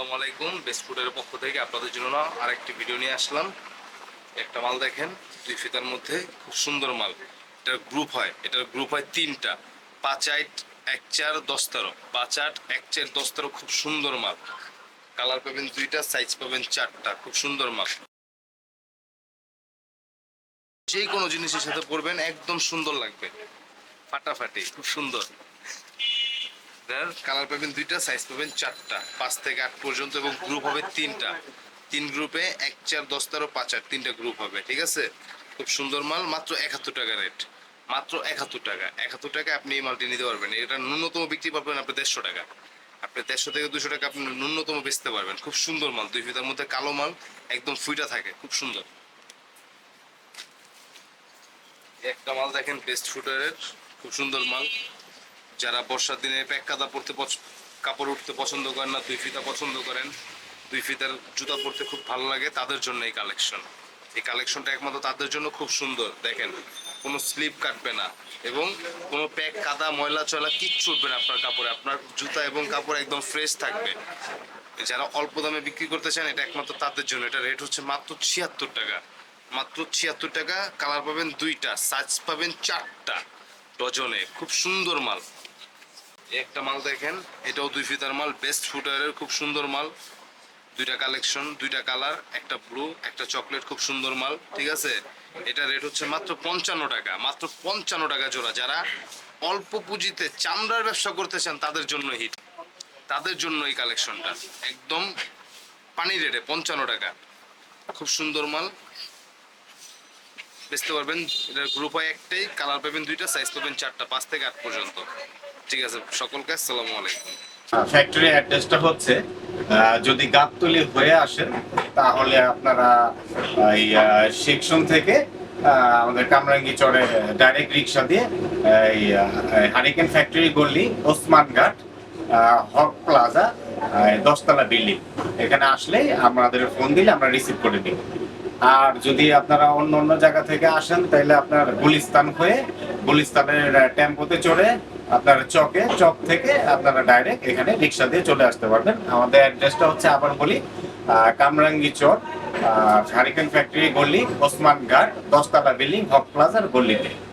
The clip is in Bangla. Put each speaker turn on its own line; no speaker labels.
আসসালামু আলাইকুম। বেস্ট ফুডের পক্ষ থেকে আপনাদের জন্য আরেকটি ভিডিও নিয়ে আসলাম। একটা মাল দেখেন, দুই ফিতার মধ্যে, খুব সুন্দর মাল। এটার গ্রুপ হয়, এটার গ্রুপ হয় তিনটা। পাঁচ আট এক চার, দশ তেরো। পাঁচ আট, এক চার, দশ তেরো, খুব সুন্দর মাল। কালার পাবেন দুইটা সাইজ পাবেন চারটা। খুব সুন্দর মাল। যে কোনো জিনিসের সাথে পরবেন, একদম সুন্দর লাগবে। ফাটাফাটি, খুব সুন্দর। কালার পাবেন দুইটা সাইজ পাবেন চারটা। পাঁচ থেকে আট পর্যন্ত এবং গ্রুপ হবে তিনটা। তিন গ্রুপে এক চার পাঁচ তিনটা গ্রুপ হবে, ঠিক আছে? খুব সুন্দর মাল, মাত্র একাত্তর টাকা রেট মাত্র একাত্তর টাকা। একাত্তর টাকা আপনি এই মালটি নিতে পারবেন। এটা ন্যূনতম বিক্রি পাবেন আপনি দেড়শো টাকা। আপনি দেড়শো থেকে দুশো টাকা আপনি ন্যূনতম বেচতে পারবেন। খুব সুন্দর মাল, দুই ফিতার মধ্যে কালো মাল, একদম ফুইটা থাকে, খুব সুন্দর। একটা মাল দেখেন বেস্ট ফুটারের খুব সুন্দর মাল। যারা বর্ষার দিনে প্যাক কাদা পরতে কাপড় উঠতে পছন্দ করেন না, দুই ফিতা পছন্দ করেন, দুই ফিতার জুতা পরতে খুব ভালো লাগে, তাদের জন্য এই কালেকশন এই কালেকশনটা একমাত্র তাদের জন্য খুব সুন্দর, দেখেন। কোনো স্লিপ কাটবে না এবং কোনো প্যাক কাদা ময়লা চয়লা কিচ্ছু উঠবে না আপনার কাপড়ে। আপনার জুতা এবং কাপড় একদম ফ্রেশ থাকবে। যারা অল্প দামে বিক্রি করতে চান, এটা একমাত্র তাদের জন্য। এটা রেট হচ্ছে মাত্র ছিয়াত্তর টাকা। মাত্র ছিয়াত্তর টাকা কালার পাবেন দুইটা সাইজ পাবেন চারটা, ডজনে। খুব সুন্দর মাল। একটা মাল দেখেন, এটাও দুই ফিতার মাল বেস্ট ফুটারের খুব সুন্দর মাল। দুইটা কালেকশন দুইটা কালার একটা ব্লু একটা চকলেট খুব সুন্দর মাল, ঠিক আছে? এটা রেট হচ্ছে মাত্র পঞ্চান্ন টাকা, মাত্র পঞ্চান্ন টাকা জোড়া। যারা অল্প পুঁজিতে চামড়ার ব্যবসা করতে চান, তাদের জন্য হিট তাদের জন্য এই কালেকশনটা একদম পানি রেটে পঞ্চান্ন টাকা। খুব সুন্দর মাল। বেচতে পারবেন, এটার গ্রুপ হয় একটাই কালার পাবেন দুইটা সাইজ পাবেন চারটা, পাঁচ থেকে আট পর্যন্ত। ঠিক আছে, সকলকে আসসালামু আলাইকুম।
ফ্যাক্টরি অ্যাড্রেসটা হচ্ছে যদি গাবতলি হয়ে আসেন, তাহলে আপনারা এই সেকশন থেকে আমাদের কামরাঙ্গি চড়ে ডাইরেক্ট রিক্সা দিয়ে এই হারিকেন ফ্যাক্টরি গল্লি ওসমান ঘাট হক প্লাজা দশতলা বিল্ডিং। এখানে আসলেই আমাদের ফোন দিলে আমরা রিসিভ করে দিই। আর যদি আপনারা অন্য অন্য জায়গা থেকে আসেন, তাহলে আপনার গুলিস্তান হয়ে, গুলিস্তানের টেম্পোতে চড়ে আপনার চকে, চক থেকে আপনারা ডাইরেক্ট এখানে রিক্সা দিয়ে চলে আসতে পারবেন। আমাদের অ্যাড্রেসটা হচ্ছে আবার বলি কামরাঙ্গি চর হারিকেন ফ্যাক্টরি গলি, ওসমান ঘাট, দশতলা বিল্ডিং, হক প্লাজার গল্লিতে